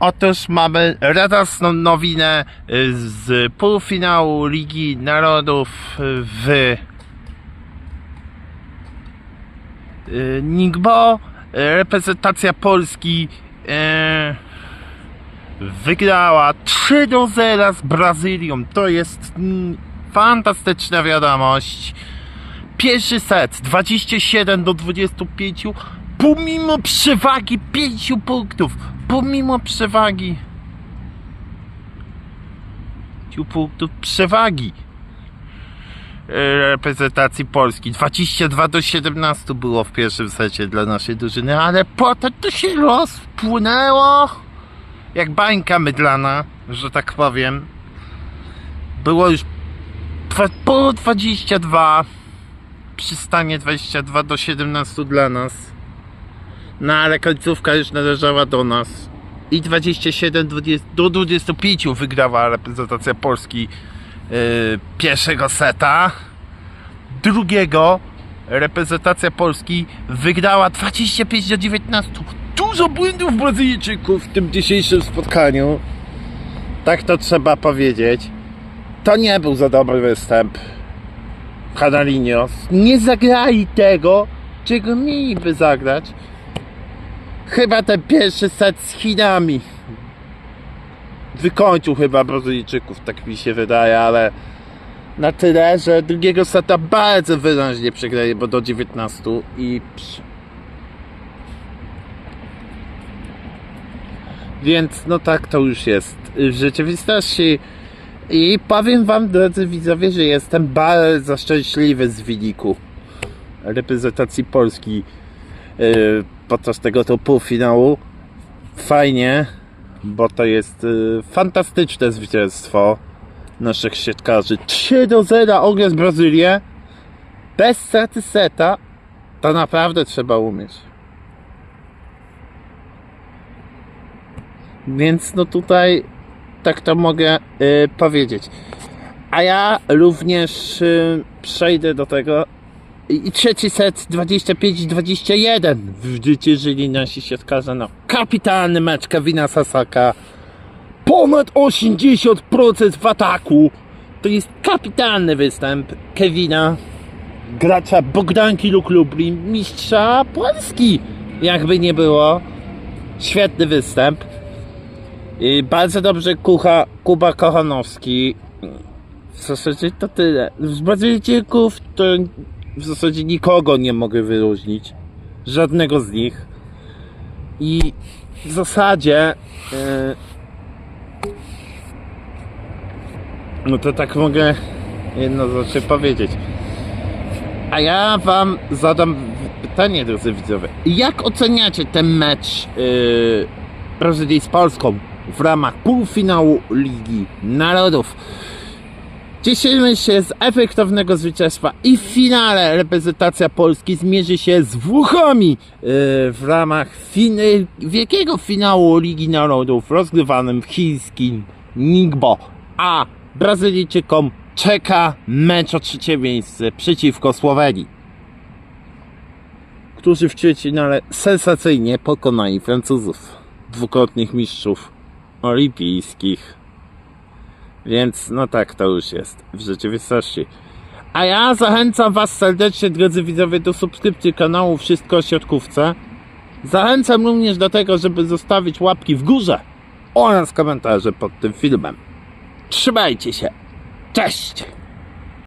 Otóż mamy radosną nowinę y, z półfinału Ligi Narodów w y, Ningbo. Reprezentacja Polski wygrała 3 do 0 z Brazylią. To jest fantastyczna wiadomość. Pierwszy set 27 do 25, pomimo przewagi 5 punktów, pomimo przewagi 5 punktów przewagi e, reprezentacji Polski. 22 do 17 było w pierwszym secie dla naszej drużyny, ale potem to się rozpłynęło jak bańka mydlana, że tak powiem. Było już po 22 przy stanie 22 do 17 dla nas. No ale końcówka już należała do nas. I 27 20, do 25 wygrała reprezentacja Polski yy, pierwszego seta. Drugiego reprezentacja Polski wygrała 25 do 19. Dużo błędów Brazylijczyków w tym dzisiejszym spotkaniu. Tak to trzeba powiedzieć. To nie był za dobry występ. Canarinos nie zagrali tego, czego mieliby zagrać. Chyba ten pierwszy set z Chinami. Wykończył chyba Brazylijczyków, tak mi się wydaje, ale na tyle, że drugiego seta bardzo wyraźnie przegrali, bo do 19 i więc no tak to już jest w rzeczywistości. I powiem wam, drodzy widzowie, że jestem bardzo szczęśliwy z wyniku reprezentacji Polski yy, podczas tego to półfinału. Fajnie, bo to jest yy, fantastyczne zwycięstwo naszych siatkarzy. 3 do 0 ogres Brazylię. Bez straty seta. To naprawdę trzeba umieć. Więc no tutaj tak to mogę y, powiedzieć. A ja również y, przejdę do tego. I trzeci set 25-21 zwyciężyli nasi siatkarze na kapitalny mecz Kevina Sasaka. Ponad 80% w ataku. To jest kapitalny występ Kevina, gracza Bogdanki lub Lublin, mistrza Polski. Jakby nie było. Świetny występ. Bardzo dobrze kucha Kuba Kochanowski. W zasadzie to tyle. Z Brazylijczyków to w zasadzie nikogo nie mogę wyróżnić. Żadnego z nich. I w zasadzie e, no to tak mogę jedno rzeczy powiedzieć. A ja wam zadam pytanie, drodzy widzowie. Jak oceniacie ten mecz yy, z Polską w ramach półfinału Ligi Narodów? Cieszymy się z efektownego zwycięstwa i w finale reprezentacja Polski zmierzy się z Włochami yy, w ramach finy, wielkiego finału Ligi Narodów rozgrywanym w chińskim Ningbo. A Brazylijczykom czeka mecz o trzecie miejsce przeciwko Słowenii, którzy w ćwierćfinale sensacyjnie pokonali Francuzów, dwukrotnych mistrzów olimpijskich. Więc no tak to już jest w rzeczywistości. A ja zachęcam Was serdecznie, drodzy widzowie, do subskrypcji kanału Wszystko o Siatkówce. Zachęcam również do tego, żeby zostawić łapki w górze oraz komentarze pod tym filmem. Trzymajcie się. Cześć!